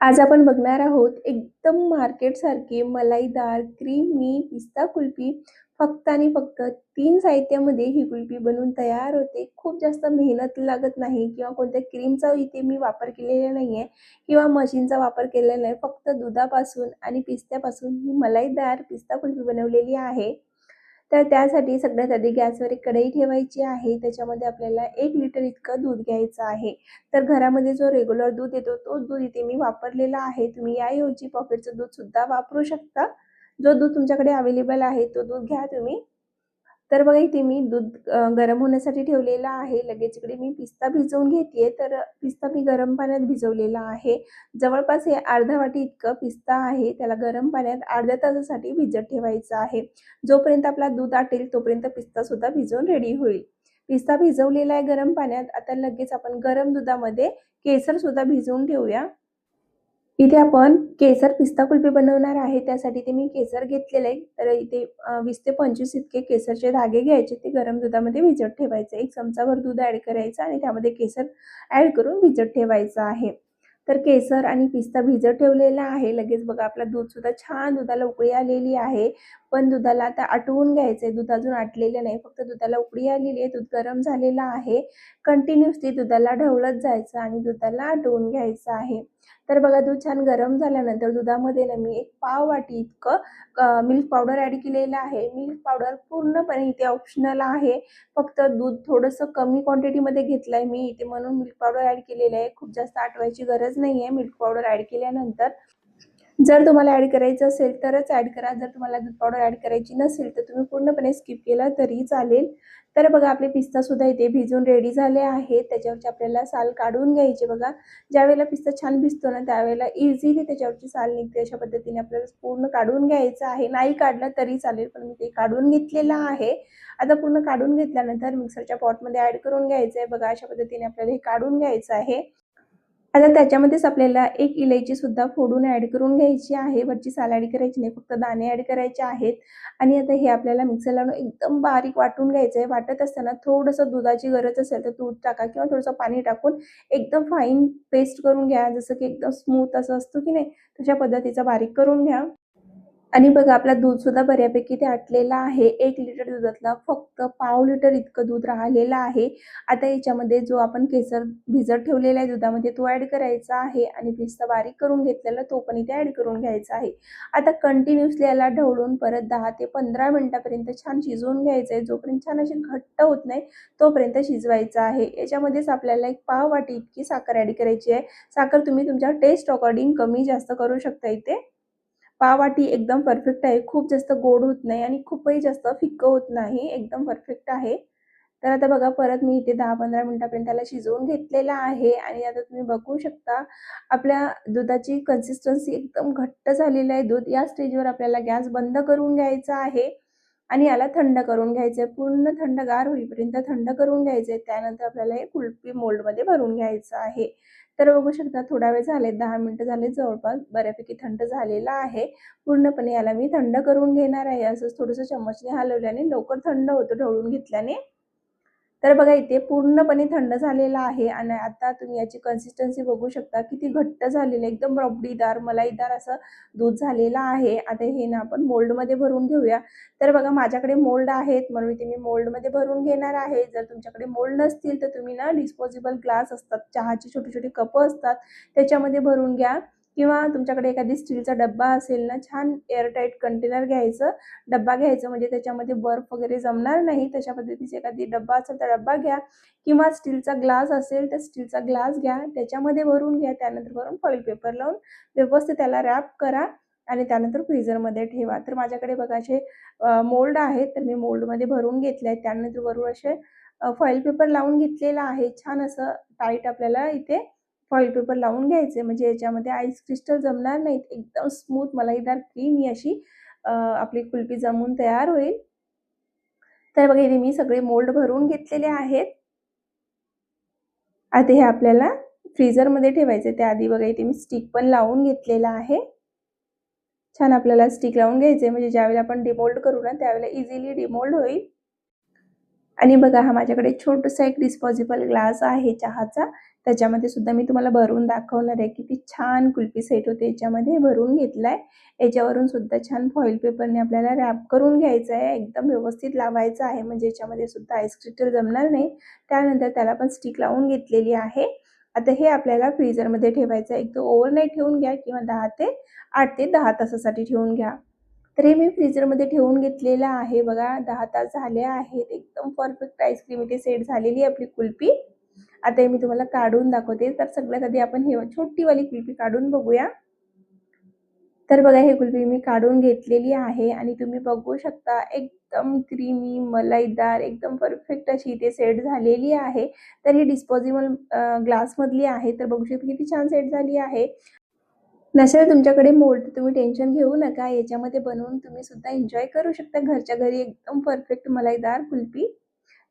आज आपण बघणार आहोत एकदम मार्केटसारखी मलाईदार क्रीमी पिस्ता कुल्फी. फक्त आणि फक्त तीन साहित्यामध्ये ही कुल्फी बनवून तयार होते. खूप जास्त मेहनत लागत नाही किंवा कोणत्या क्रीमचा इथे मी वापर केलेला नाही आहे किंवा मशीनचा वापर केलेला नाही. फक्त दुधापासून आणि पिस्त्यापासून ही मलाईदार पिस्ता कुल्फी बनवलेली आहे. तर त्यासाठी सगळ्यात आधी गॅसवर एक कढई ठेवायची आहे. त्याच्यामध्ये आपल्याला एक लिटर इतकं दूध घ्यायचं आहे. तर घरामध्ये जो रेग्युलर दूध येतो तो दूध इथे मी वापरलेला आहे. तुम्ही याऐवजी पॉकेटचं दूध सुद्धा वापरू शकता. जो दूध तुमच्याकडे अवेलेबल आहे तो दूध घ्या तुम्ही. तर बघा इथे मी दूध गरम होण्यासाठी ठेवलेलं आहे. लगेच इकडे मी पिस्ता भिजवून घेते तर पिस्ता मी गरम पाण्यात भिजवलेला आहे. जवळपास हे अर्धा वाटी इतकं पिस्ता आहे. त्याला गरम पाण्यात अर्ध्या तासासाठी भिजत ठेवायचं आहे. जोपर्यंत आपला दूध आटेल तोपर्यंत पिस्ता सुद्धा भिजवून रेडी होईल. पिस्ता भिजवलेला आहे गरम पाण्यात. आता लगेच आपण गरम दुधामध्ये केसर सुद्धा भिजवून ठेवूया. इथे आपण केसर पिस्ता कुल्फी बनवणार आहे. त्यासाठी ते मी केसर घेतलेलं आहे. तर इथे वीस ते पंचवीस इतके केसरचे धागे घ्यायचे. ते गरम दुधामध्ये भिजत ठेवायचे. एक चमचाभर दूध ॲड करायचं आणि त्यामध्ये केसर ॲड करून भिजत ठेवायचं आहे. तर केसर आणि पिस्ता भिजत ठेवलेला आहे. लगेच बघा आपला दूधसुद्धा छान दुधाला उकळी आलेली आहे. पण दुधाला आता आटवून घ्यायचं आहे दूध अजून आटलेलं नाही. फक्त दुधाला उकळी आलेली आहे. दूध गरम झालेलं आहे. कंटिन्युअसली दुधाला ढवळत जायचं आणि दुधाला आटवून घ्यायचं आहे. तर बघा दूध छान गरम झाल्यानंतर दुधामध्ये ना मी एक पाव वाटी इतकं मिल्क पावडर ॲड केलेलं आहे. मिल्क पावडर पूर्णपणे इथे ऑप्शनल आहे. फक्त दूध थोडंसं कमी क्वांटिटीमध्ये घेतलं आहे मी. इथे म्हणून मिल्क पावडर ॲड केलेलं आहे. खूप जास्त आटवायची गरज नाही आहे मिल्क पावडर ॲड केल्यानंतर जर तुम्हाला ॲड करायचं असेल तरच ॲड करा. जर तुम्हाला दूध पावडर ॲड करायची नसेल तर तुम्ही पूर्णपणे स्किप केला तरी चालेल. तर बघा आपले पिस्तासुद्धा इथे भिजून रेडी झाले आहेत. त्याच्यावरची आपल्याला साल काढून घ्यायची बघा. ज्यावेळेला पिस्ता छान भिजतो ना त्यावेळेला इझिली त्याच्यावरची साल निघते. अशा पद्धतीने आपल्याला पूर्ण काढून घ्यायचं आहे. नाही काढलं तरी चालेल पण मी ते काढून घेतलेलं आहे. आता पूर्ण काढून घेतल्यानंतर मिक्सरच्या पॉटमध्ये ॲड करून घ्यायचं आहे बघा अशा पद्धतीने आपल्याला हे काढून घ्यायचं आहे. आता त्याच्यामध्येच आपल्याला एक इलायची सुद्धा फोडून ॲड करून घ्यायची आहे. वरची साल ॲड करायची नाही फक्त दाणे ॲड करायचे आहेत. आणि आता हे आपल्याला मिक्सर लावून एकदम बारीक वाटून घ्यायचं आहे वाटत असताना थोडंसं दुधाची गरज असेल तर दूध टाका किंवा थोडंसं पाणी टाकून एकदम फाईन पेस्ट करून घ्या. जसं की एकदम स्मूथ असं असतो की नाही तशा पद्धतीचा बारीक करून घ्या. आणि बघा आपला दूध सुद्धा बऱ्यापैकी ते आटलेला आहे. एक लिटर दुधातला फक्त पाव लिटर इतकं दूध राहिलेलं आहे. आता याच्यामध्ये जो आपण केसर भिजत ठेवलेला आहे दुधामध्ये तो ॲड करायचा आहे आणि पिस्ता बारीक करून घेतलेला तो पण इथे ॲड करून घ्यायचा आहे. आता कंटिन्युअसली याला ढवळून परत दहा ते पंधरा मिनटापर्यंत छान शिजवून घ्यायचं आहे. जोपर्यंत छान अशी घट्ट होत नाही तोपर्यंत शिजवायचा आहे. याच्यामध्येच आपल्याला एक पाव वाटी इतकी साखर ॲड करायची आहे. साखर तुम्ही तुमच्या टेस्ट अकॉर्डिंग कमी जास्त करू शकता इथे. पावाटी एकदम परफेक्ट आहे. खूप जास्त गोड होत नाही आणि खूपही जास्त फिक्क होत नाही. एकदम परफेक्ट आहे. तर आता बघा परत मी इथे दहा पंधरा मिनटापर्यंत त्याला शिजवून घेतलेला आहे आणि आता तुम्ही बघू शकता आपल्या दुधाची कन्सिस्टन्सी एकदम घट्ट झालेलं आहे. दूध या स्टेजवर आपल्याला गॅस बंद करून घ्यायचा आहे आणि याला थंड करून घ्यायचं आहे पूर्ण थंडगार होईपर्यंत थंड करून घ्यायचं आहे त्यानंतर आपल्याला हे कुल्फी मोल्डमध्ये भरून घ्यायचं आहे. तर बघू शकता थोडा वेळ झाले दहा मिनटं झाले जवळपास बऱ्यापैकी थंड झालेला आहे. पूर्णपणे याला मी थंड करून घेणार आहे. असंच थोडंसं चम्मचने हलवल्याने लवकर थंड होतं ढवळून घेतल्याने. तर बघा इथे पूर्णपणे थंड झालेला आहे आणि आता तुम्ही याची कन्सिस्टन्सी बघू शकता. किती घट्ट झालेलं आहे. एकदम रबडीदार मलाईदार असं दूध झालेलं आहे. आता हे ना आपण मोल्डमध्ये भरून घेऊया. तर बघा माझ्याकडे मोल्ड आहेत. म्हणून इथे मी मोल्डमध्ये भरून घेणार आहे. जर तुमच्याकडे मोल्ड नसतील तर तुम्ही ना डिस्पोजेबल ग्लास असतात. चहाचे छोटे छोटे कप असतात. त्याच्यामध्ये भरून घ्या. किंवा तुमच्याकडे एखादी स्टीलचा डब्बा असेल ना छान एअरटाईट कंटेनर घ्यायचं. डब्बा घ्यायचं म्हणजे त्याच्यामध्ये बर्फ वगैरे जमणार नाही. तशा पद्धतीचे एखादी डब्बा असेल तर डब्बा घ्या. किंवा स्टीलचा ग्लास असेल तर स्टीलचा ग्लास घ्या. त्याच्यामध्ये भरून घ्या. त्यानंतर भरून फॉईल पेपर लावून व्यवस्थित त्याला रॅप करा आणि त्यानंतर फ्रीझरमध्ये ठेवा. तर माझ्याकडे बघा असे मोल्ड आहेत. तर मी मोल्डमध्ये भरून घेतले आहेत. त्यानंतर वरून असे फॉईल पेपर लावून घेतलेला आहे. छान असं टाईट आपल्याला इथे फॉईल पेपर लावून घ्यायचे. म्हणजे याच्यामध्ये आईस क्रिस्टल जमणार नाहीत. एकदम स्मूथ मलाईदार क्रीमी अशी आपली कुल्फी जमून तयार होईल. तर बघा इथे मी सगळे मोल्ड भरून घेतलेले आहेत. आता हे आपल्याला फ्रीजरमध्ये ठेवायचे. त्याआधी बघा इथे मी स्टिक पण लावून घेतलेला आहे. छान आपल्याला स्टिक लावून घ्यायचे. म्हणजे ज्यावेळेला आपण डिमोल्ड करू ना त्यावेळेला इझिली डिमोल्ड होईल. आणि बघा हा माझ्याकडे छोटंसं एक डिस्पोजेबल ग्लास आहे चहाचा. त्याच्यामध्ये सुद्धा मी तुम्हाला भरून दाखवणार आहे. किती छान कुल्फी सेट होते याच्यामध्ये. भरून घेतलाय. याच्यावरून सुद्धा छान फॉईल पेपरने आपल्याला रॅप करून घ्यायचं आहे. एकदम व्यवस्थित लावायचं आहे. म्हणजे याच्यामध्ये सुद्धा आईस्क्रिटर जमणार नाही. त्यानंतर त्याला पण स्टिक लावून घेतलेली आहे. आता हे आपल्याला फ्रीजरमध्ये ठेवायचं आहे. एक तर ओव्हरनाईट ठेवून घ्या किंवा दहा ते आठ ते दहा तासासाठी ठेवून घ्या. तर हे मी फ्रीजरमध्ये ठेवून घेतलेलं आहे बघा. दहा तास झाले आहेत. एकदम परफेक्ट आईस्क्रीम इथे सेट झालेली आहे आपली कुल्फी. आता हे मी तुम्हाला काढून दाखवते. तर सगळ्यात आधी आपण हे छोटीवाली कुल्फी काढून बघूया. तर बघा हे कुल्फी मी काढून घेतलेली आहे आणि तुम्ही बघू शकता एकदम क्रीमी मलाईदार एकदम परफेक्ट अशी इथे सेट झालेली आहे. तर ही डिस्पोजेबल ग्लासमधली आहे. तर बघू शकता किती छान सेट झाली आहे. नसेल तुमच्याकडे मोल्ड तुम्ही टेन्शन घेऊ नका. याच्यामध्ये बनवून तुम्ही सुद्धा एन्जॉय करू शकता. घरच्या घरी एकदम परफेक्ट मलाईदार कुल्फी.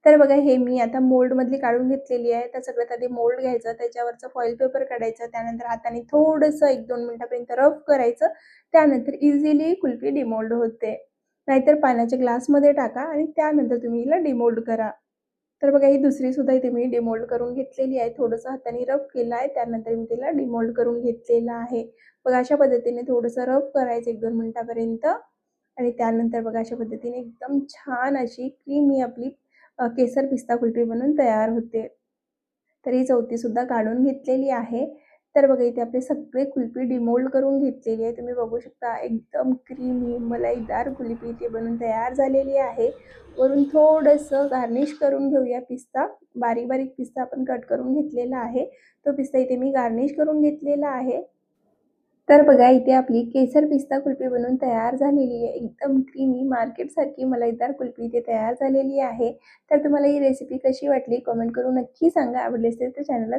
तर बघा हे मी आता मोल्डमधली काढून घेतलेली आहे. तर सगळ्यात आधी मोल्ड घ्यायचं त्याच्यावरचं फॉईल पेपर काढायचं त्यानंतर हाताने थोडंसं एक दोन मिनटापर्यंत रफ करायचं त्यानंतर इझिली कुल्फी डिमोल्ड होते. नाहीतर पाण्याच्या ग्लासमध्ये टाका आणि त्यानंतर तुम्ही हिला डिमोल्ड करा. तर बघा ही दुसरी सुद्धा इथे मी डिमोल्ड करून घेतलेली आहे. थोडंसं हाताने रफ केलं आहे. त्यानंतर मी तिला डिमोल्ड करून घेतलेलं आहे. बघा अशा पद्धतीने थोडंसं रफ करायचं एक दोन मिनटापर्यंत. आणि त्यानंतर बघा अशा पद्धतीने एकदम छान अशी क्रीमी आपली केसर पिस्ता कुल्फी बनून तयार होते. तर ही चौथीसुद्धा काढून घेतलेली आहे. तर बघा इथे आपले सगळे कुल्फी डिमोल्ड करून घेतलेली आहे. तुम्ही बघू शकता एकदम क्रीमी मलाईदार कुल्फी इथे बनून तयार झालेली आहे. वरून थोडंसं गार्निश करून घेऊया पिस्ता. बारीक बारीक पिस्ता आपण कट करून घेतलेला आहे. तो पिस्ता इथे मी गार्निश करून घेतलेला आहे. तर बघा इथे आपली केसर पिस्ता कुल्फी बनवून तयार झालेली आहे. एकदम क्रीमी मार्केटसारखी मलाईदार कुल्फी इथे तयार झालेली आहे. तर तुम्हाला ही रेसिपी कशी वाटली कमेंट करून नक्की सांगा. आवडली असेल तर चॅनलला